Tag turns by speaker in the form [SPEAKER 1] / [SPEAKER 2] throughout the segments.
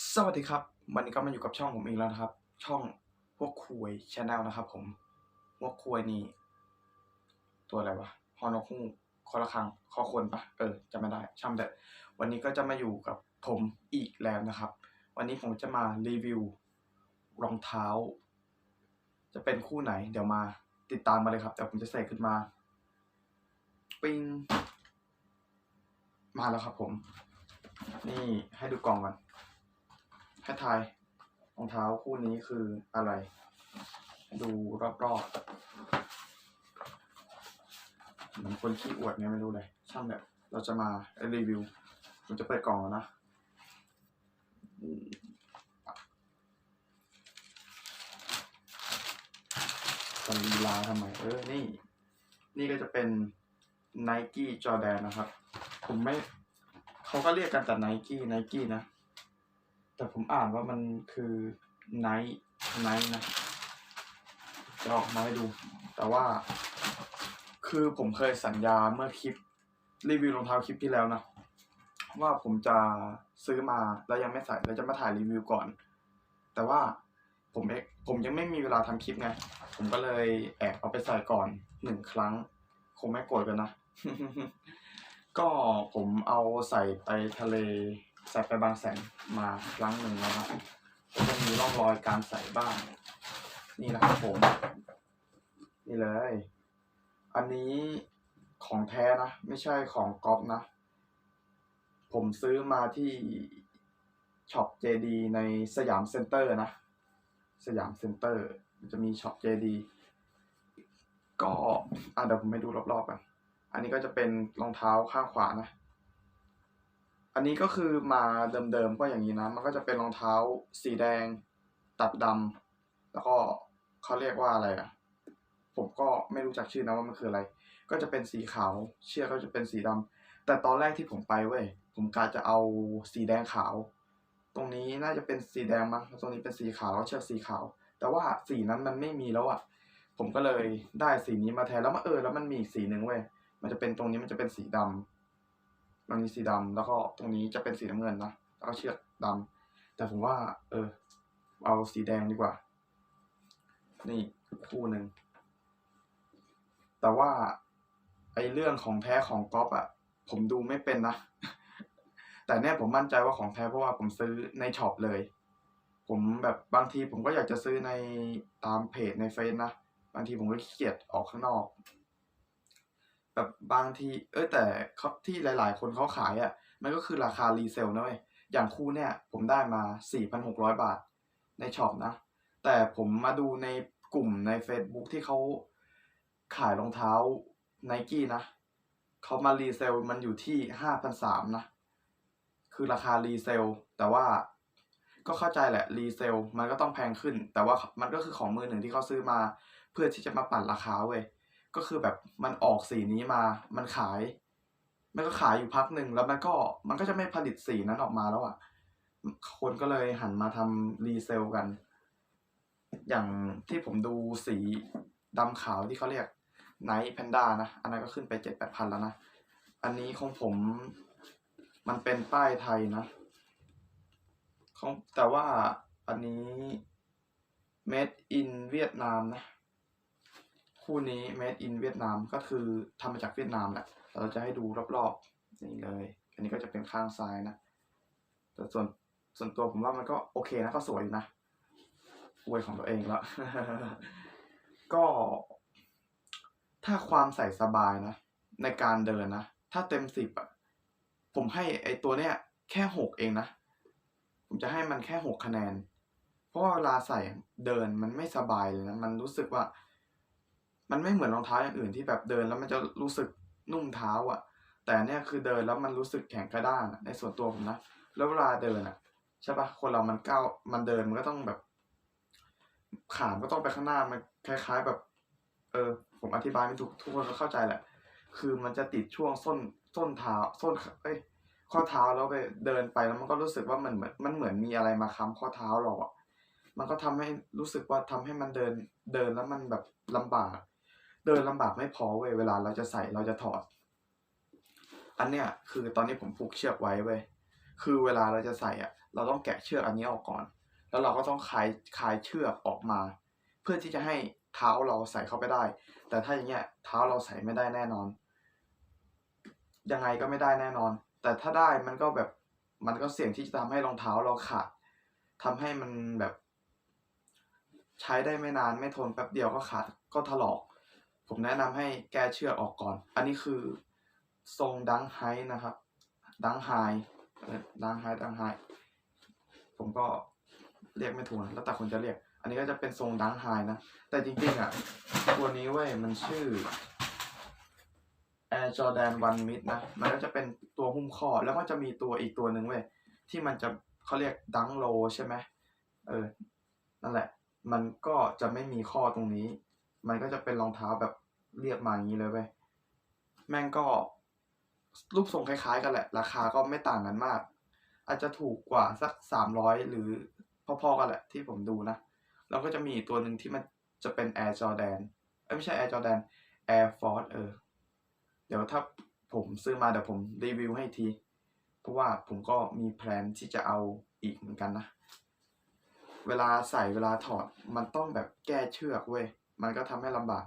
[SPEAKER 1] สวัสดีครับ วันนี้ก็มาอยู่กับช่องผมอีกแล้วนะครับ ช่องพวกคุยชาแนลนะครับ ผมพวกคุยนี่ตัวอะไรวะฮอนอคูคอละครังคอคนปะเออจำไม่ได้ช่ำเถอะวันนี้ก็จะมาอยู่กับผมอีกแล้วนะครับ วันนี้ผมจะมารีวิวรองเท้า จะเป็นคู่ไหน เดี๋ยวมาติดตามมาเลยครับ แต่ผมจะใส่ขึ้นมาปิงมาแล้วครับผม นี่ให้ดูกล่องก่อน ให้ทายรองเท้าคู่นี้คืออะไร ดูรอบๆเหมือนคนขี้อวดเนี่ยไม่รู้เลยช่างแบบเราจะมารีวิวผมจะเปิดกล่องแล้วนะอืมกันลีลาทำไม เออ นี่ นี่ก็จะเป็น Nike Jordan นะครับ ผมไม่ เขาก็เรียกกันแต่ Nike Nike นะ แต่ผมอ่านว่ามันคือไนท์ไนท์นะจะออกมาให้ดู แต่ว่า คือผมเคยสัญญาเมื่อคลิป รีวิวรองเท้าคลิปที่แล้วนะ ว่าผมจะซื้อมาแล้วยังไม่ใส่แล้วจะมาถ่ายรีวิวก่อน แต่ว่าผมเองผมยังไม่มีเวลาทำคลิปไง ผมก็เลยแอบเอาไปใส่ก่อนหนึ่งครั้ง คงไม่โกรธกันนะ ก็ผมเอาใส่ไปทะเล ใส่ไปบางแสนมาครั้งหนึ่งแล้วนะก็จะมีร่องรอยการใส่บ้าง นี่นะครับผม นี่เลย อันนี้ของแท้นะ ไม่ใช่ของก๊อปนะ ผมซื้อมาที่ช็อปเจดีในสยามเซ็นเตอร์นะ สยามเซ็นเตอร์ จะมีช็อปเจดีก็อะเดี๋ยวผมไปดูรอบๆกันอันนี้ก็จะเป็นรองเท้าข้างขวานะ อันนี้ก็คือมาเดิมๆก็อย่างนี้นะ มันก็จะเป็นรองเท้าสีแดง ตัดดำแล้วก็เขาเรียกว่าอะไรอะ ผมก็ไม่รู้จักชื่อนะว่ามันคืออะไร ก็จะเป็นสีขาว เชือกก็จะเป็นสีดำแต่ตอนแรกที่ผมไปเว้ยผมกะจะเอาสีแดงขาว ตรงนี้น่าจะเป็นสีแดงมั้งตรงนี้เป็นสีขาวแล้วเชือกสีขาว แต่ว่าสีนั้นมันไม่มีแล้วอะ ผมก็เลยได้สีนี้มาแทนแล้วมาเออแล้วมันมีอีกสีหนึ่งเว้ยมันจะเป็นตรงนี้มันจะเป็นสีดำ มันมีสีดำแล้วก็ตรงนี้จะเป็นสีน้ำเงินนะแล้วก็เชือกดำแต่ผมว่า เออ เอาสีแดงดีกว่า นี่คู่หนึ่งแต่ว่าไอเรื่องของแท้ของก๊อปอะผมดูไม่เป็นนะ แต่เนี่ยผมมั่นใจว่าของแท้เพราะว่าผมซื้อในช็อปเลย ผมแบบบางทีผมก็อยากจะซื้อในตามเพจในเฟซนะ บางทีผมก็ขี้เกียจออกข้างนอก แบบบางทีเออแต่เขาที่หลาย ๆ คนเขาขายอะ่ะ มันก็คือราคารีเซลนะเว้ยอย่างคู่เนี่ยผมได้มา 4,600 บาทในช็อปนะ แต่ผมมาดูในกลุ่มใน Facebook ที่เขาขายรองเท้าไนกี้นะเขามารีเซลมันอยู่ที่ 5,300นะคือราคารีเซลแต่ว่าก็เข้าใจแหละรีเซลมันก็ต้องแพงขึ้น แต่ว่ามันก็คือของมือหนึ่งที่เขาซื้อมา เพื่อที่จะมาปั่นราคาเว้ย ก็คือแบบมันออกสีนี้มา มันขาย มันก็ขายอยู่พักหนึ่งแล้วมันก็มันก็จะไม่ผลิตสีนั้นออกมาแล้วอะ คนก็เลยหันมาทำรีเซลกัน อย่างที่ผมดูสีดำขาวที่เขาเรียกไนท์แพนด้านะ อันนั้นก็ขึ้นไปเจ็ดแปดพันแล้วนะ อันนี้ของผมมันเป็นป้ายไทยนะของแต่ว่าอันนี้ made in เวียดนามนะ คู่นี้ made in เวียดนามก็คือทำมาจากเวียดนามแหละเราจะให้ดูรอบๆนี่เลย อันนี้ก็จะเป็นข้างซ้ายนะ แต่ส่วนส่วนตัวผมว่ามันก็โอเคนะก็สวยนะอวยของตัวเองแล้วก็ถ้าความใส่สบายนะ ในการเดินนะ ถ้าเต็มสิบอะ ผมให้ไอตัวเนี้ย แค่หกเองนะ ผมจะให้มันแค่หกคะแนน เพราะเวลาใส่เดินมันไม่สบายเลยนะ มันรู้สึกว่า มันไม่เหมือนรองเท้าอย่างอื่นที่แบบเดินแล้วมันจะรู้สึกนุ่มเท้าอะ แต่เนี่ยคือเดินแล้วมันรู้สึกแข็งกระด้างในส่วนตัวผมนะแล้วเวลาเดินอะใช่ปะคนเรามันก้าวมันเดินมันก็ต้องแบบ ขามก็ต้องไปข้างหน้ามันคล้าย ๆแบบ เออ ผมอธิบายไม่ถูกทุกคนก็เข้าใจแหละ คือมันจะติดช่วงส้นส้นเท้าส้นเอ้ยข้อเท้าแล้วไปเดินไปแล้วมันก็รู้สึกว่ามันเหมือนมันเหมือนมีอะไรมาค้ำข้อเท้าเราอะมันก็ทำให้รู้สึกว่าทำให้มันเดินเดินแล้วมันแบบลำบาก เดินลำบากไม่พอเว้ยเวลาเราจะใส่เราจะถอด อันเนี้ยคือตอนนี้ผมผูกเชือกไว้เว้ยคือเวลาเราจะใส่อะ เราต้องแกะเชือกอันนี้ออกก่อน แล้วเราก็ต้องคลายคลายเชือกออกมา เพื่อที่จะให้เท้าเราใส่เข้าไปได้ แต่ถ้าอย่างเงี้ยเท้าเราใส่ไม่ได้แน่นอน ยังไงก็ไม่ได้แน่นอน แต่ถ้าได้มันก็แบบมันก็เสี่ยงที่จะทำให้รองเท้าเราขาดทำให้มันแบบ ใช้ได้ไม่นานไม่ทนแป๊บเดียวก็ขาดก็ถลอก ผมแนะนำให้แก้เชือกออกก่อน อันนี้คือทรงดังไฮนะครับ ดังไฮดังไฮดังไฮผมก็เรียกไม่ถูกนะแล้วแต่คนจะเรียก อันนี้ก็จะเป็นทรงดังไฮนะ แต่จริงๆอะตัวนี้เว้ยมันชื่อ Air Jordan One Mid นะ มันก็จะเป็นตัวหุ้มข้อ แล้วก็จะมีตัวอีกตัวหนึ่งเว้ยที่มันจะเขาเรียกดังโลใช่ไหมเออ นั่นแหละ มันก็จะไม่มีข้อตรงนี้ มันก็จะเป็นรองเท้าแบบ เรียบมาอย่างนี้เลยเว้ยแม่งก็รูปทรงคล้ายๆ กันแหละ ราคาก็ไม่ต่างกันมาก อาจจะถูกกว่าสักสามร้อยหรือพอๆกันแหละที่ผมดูนะ แล้วก็จะมีตัวหนึ่งที่มันจะเป็น Air Jordan เอ้ยไม่ใช่ Air Jordan Air Force เออ เดี๋ยวถ้าผมซื้อมาเดี๋ยวผมรีวิวให้ที เพราะว่าผมก็มีแพลนที่จะเอาอีกเหมือนกันนะ เวลาใส่เวลาถอดมันต้องแบบแก้เชือกเว้ย มันก็ทำให้ลำบาก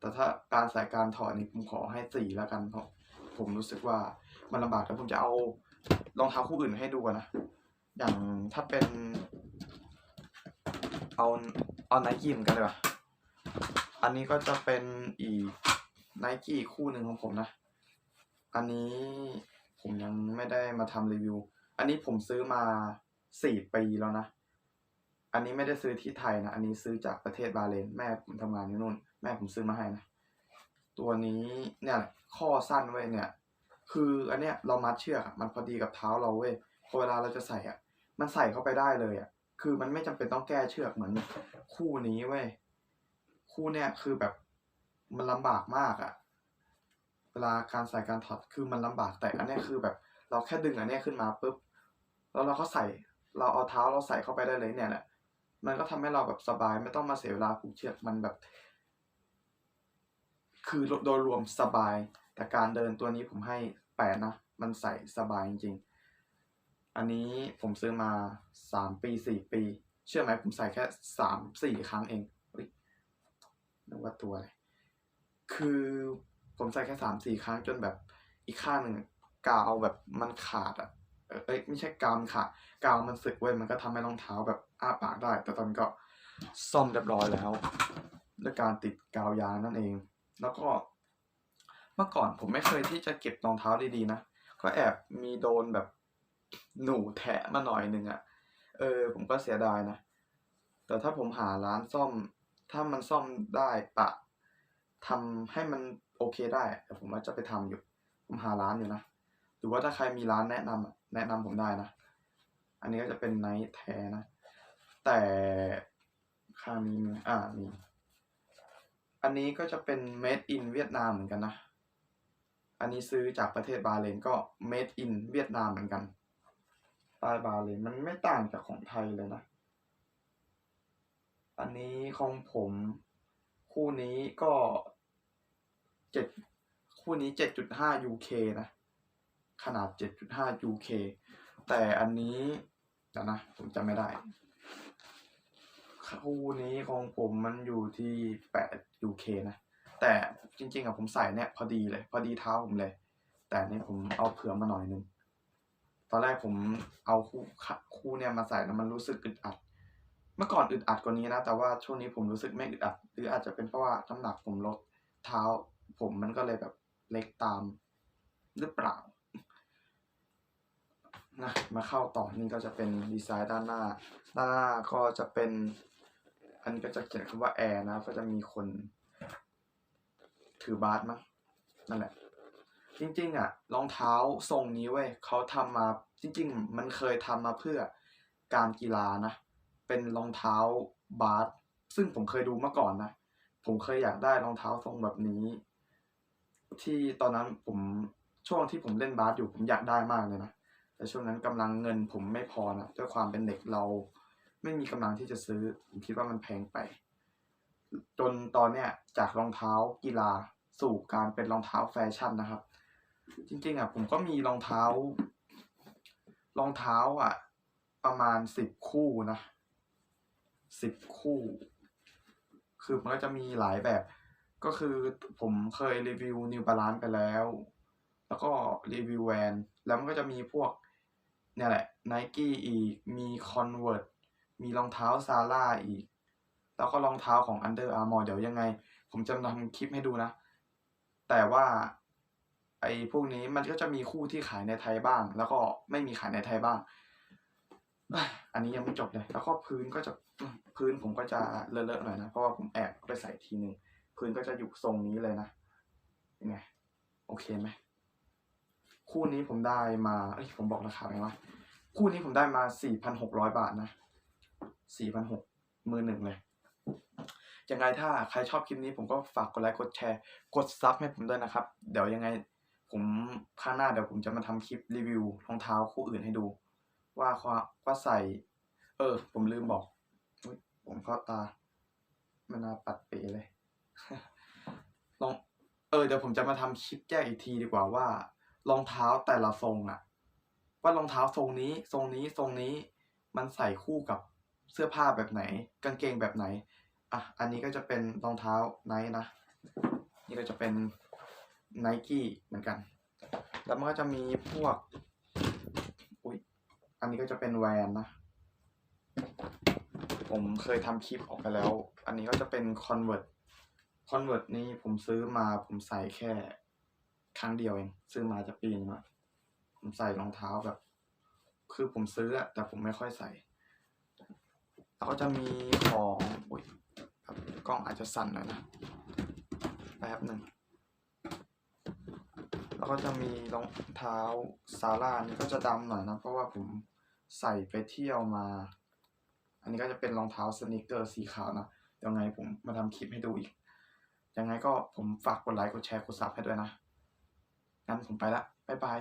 [SPEAKER 1] แต่ถ้าการใส่การถอดนี่ผมขอให้สี่แล้วกันเพราะผมรู้สึกว่ามันลำบากแล้วผมจะเอารองเท้าคู่อื่นให้ดูกันนะ อย่างถ้าเป็น เอาเอาไนกี้เหมือนกันเลยว่ะอันนี้ก็จะเป็นอีกไนกี้คู่หนึ่งของผมนะ อันนี้ผมยังไม่ได้มาทำรีวิว อันนี้ผมซื้อมาสี่ปีแล้วนะ อันนี้ไม่ได้ซื้อที่ไทยนะ อันนี้ซื้อจากประเทศบาห์เรนแม่ผมทำงานอยู่นู่น แม่ผมซื้อมาให้นะ ตัวนี้เนี่ยข้อสั้นเว้ยเนี่ย คืออันเนี้ยเรามัดเชือกมันพอดีกับเท้าเราเว้ยพอเวลาเราจะใส่อะ มันใส่เข้าไปได้เลยอะ คือมันไม่จำเป็นต้องแก้เชือกเหมือนคู่นี้เว้ย คู่เนี่ยคือแบบมันลำบากมากอะ เวลาการใส่การถอดคือมันลำบากแต่อันเนี้ยคือแบบ เราแค่ดึงอันเนี้ยขึ้นมาปุ๊บ แล้วเราก็ใส่ เราเอาเท้าเราใส่เข้าไปได้เลยเนี่ยแหละมันก็ทำให้เราแบบสบายไม่ต้องมาเสียเวลาผูกเชือกมันแบบ คือโดยรวมสบาย แต่การเดินตัวนี้ผมให้แปดนะ มันใส่สบายจริงๆ อันนี้ผมซื้อมาสามปีสี่ปี เชื่อไหมผมใส่แค่สามสี่ครั้งเองนึกว่าตัวอะไรคือผมใส่แค่สามสี่ครั้งจนแบบอีกข้างหนึ่งกาวแบบมันขาดอะเอ้ยไม่ใช่กาวมันขาดกาวมันสึกเว้ยมันก็ทำให้รองเท้าแบบอ้าปากได้ แต่ตอนนนก็ซ่อมเรียบร้อยแล้ว ด้วยการติดกาวยางนั่นเอง แล้วก็ เมื่อก่อนผมไม่เคยที่จะเก็บรองเท้าดีๆนะ ก็แอบมีโดนแบบหนูแทะมาหน่อยหนึ่งอะ่ะ เออ ผมก็เสียดายนะ แต่ถ้าผมหาร้านซ่อม ถ้ามันซ่อมได้ปะทำให้มันโอเคได้แต่ผมว่าจะไปทำอยู่ ผมหาร้านอยู่นะ หรือว่าถ้าใครมีร้านแนะนำแนะนำผมได้นะ อันนี้ก็จะเป็นไนท์แท้นะ แต่ค่ามีอ่ามี อันนี้ก็จะเป็น made in เวียดนามเหมือนกันนะ อันนี้ซื้อจากประเทศบาเรนก็ made in เวียดนามเหมือนกันใต้บาเรนมันไม่ต่างจากของไทยเลยนะ อันนี้ของผมคู่นี้ก็เจ็ดคู่นี้เจ็ดจุดห้า UK นะ ขนาดเจ็ดจุดห้า UK แต่อันนี้เดี๋ยวนะ ผมจำไม่ได้ คู่นี้ของผมมันอยู่ที่แปด UK นะ แต่จริงๆอะผมใส่เนี่ยพอดีเลย พอดีเท้าผมเลย แต่นี่ผมเอาเผื่อมาหน่อยนึง ตอนแรกผมเอาคู่คู่เนี่ยมาใส่แล้วมันรู้สึกอึดอัด เมื่อก่อนอึดอัดกว่านี้นะ แต่ว่าช่วงนี้ผมรู้สึกไม่อึดอัด หรืออาจจะเป็นเพราะว่าน้ำหนักผมลดเท้า ผมมันก็เลยแบบเล็กตามหรือเปล่านะมาเข้าต่อนี่ก็จะเป็นดีไซน์ด้านหน้า ด้านหน้าก็จะเป็น อันนี้ก็จะเขียนคำว่าแอร์นะก็จะมีคน ถือบาสมั้งนั่นแหละ จริง ๆ อะรองเท้าทรงนี้เว้ยเขาทำมาจริง ๆ มันเคยทำมาเพื่อการกีฬานะเป็นรองเท้าบาสซึ่งผมเคยดูมาก่อนนะผมเคยอยากได้รองเท้าทรงแบบนี้ ที่ตอนนั้นผมช่วงที่ผมเล่นบาสอยู่ผมอยากได้มากเลยนะแต่ช่วงนั้นกำลังเงินผมไม่พอนะด้วยความเป็นเด็กเรา ไม่มีกำลังที่จะซื้อผมคิดว่ามันแพงไป จนตอนเนี้ยจากรองเท้ากีฬาสู่การเป็นรองเท้าแฟชั่นนะครับ จริงๆอะผมก็มีรองเท้า รองเท้าอะ ประมาณสิบคู่นะสิบคู่ คือมันก็จะมีหลายแบบ ก็คือผมเคยรีวิว New Balance ไปแล้ว แล้วก็รีวิวแวน แล้วมันก็จะมีพวกเนี่ยแหละ Nike อีก มี Converse มีรองเท้าซาร่าอีก แล้วก็รองเท้าของ Under Armour เดี๋ยวยังไง ผมจะทำคลิปให้ดูนะ แต่ว่าไอ้พวกนี้มันก็จะมีคู่ที่ขายในไทยบ้าง แล้วก็ไม่มีขายในไทยบ้าง อันนี้ยังไม่จบเลย แล้วก็พื้นก็จะพื้นผมก็จะเลอะๆหน่อยนะ เพราะว่าผมแอบไปใส่ทีนึง พื้นก็จะอยู่ทรงนี้เลยนะยังไง โอเคไหม คู่นี้ผมได้มา เอ้ย ผมบอกราคาไหมวะ คู่นี้ผมได้มาสี่พันหกร้อยบาทนะ สี่พันหกมือหนึ่งเลยยังไงถ้าใครชอบคลิปนี้ผมก็ฝากกดไลค์กดแชร์ กดซับให้ผมด้วยนะครับ เดี๋ยวยังไงผมข้างหน้าเดี๋ยวผมจะมาทำคลิปรีวิวรองเท้าคู่อื่นให้ดู ว่าว่าใส่ เออ ผมลืมบอกผมเข้าตาไม่น่าปัดเปเลยลองเออเดี๋ยวผมจะมาทำคลิปแยกอีกทีดีกว่าว่ารองเท้าแต่ละทรงอะว่ารองเท้าทรงนี้ทรงนี้ทรงนี้มันใส่คู่กับ เสื้อผ้าแบบไหน กางเกงแบบไหนอะอันนี้ก็จะเป็นรองเท้าไนท์นะ นี่ก็จะเป็นไนกี้เหมือนกัน แล้วมันก็จะมีพวกอุ้ยอันนี้ก็จะเป็นแวนนะ ผมเคยทำคลิปออกไปแล้ว อันนี้ก็จะเป็น Convert Convert นี่ผมซื้อมาผมใส่แค่ครั้งเดียวเอง ซื้อมาจะปีนึงละผมใส่รองเท้าแบบ คือผมซื้ออะแต่ผมไม่ค่อยใส่ แล้วก็จะมีของอุ้ยครับกล้องอาจจะสั่นหน่อยนะแป๊บหนึ่งแล้วก็จะมีรองเท้าซาร่านี่ก็จะดำหน่อยนะเพราะว่าผมใส่ไปเที่ยวมา อันนี้ก็จะเป็นรองเท้าสนิเกอร์สีขาวนะยังไงผมมาทำคลิปให้ดูอีก ยังไงก็ผมฝากกดไลค์กดแชร์กดซับให้ด้วยนะงั้นผมไปละบ๊ายบาย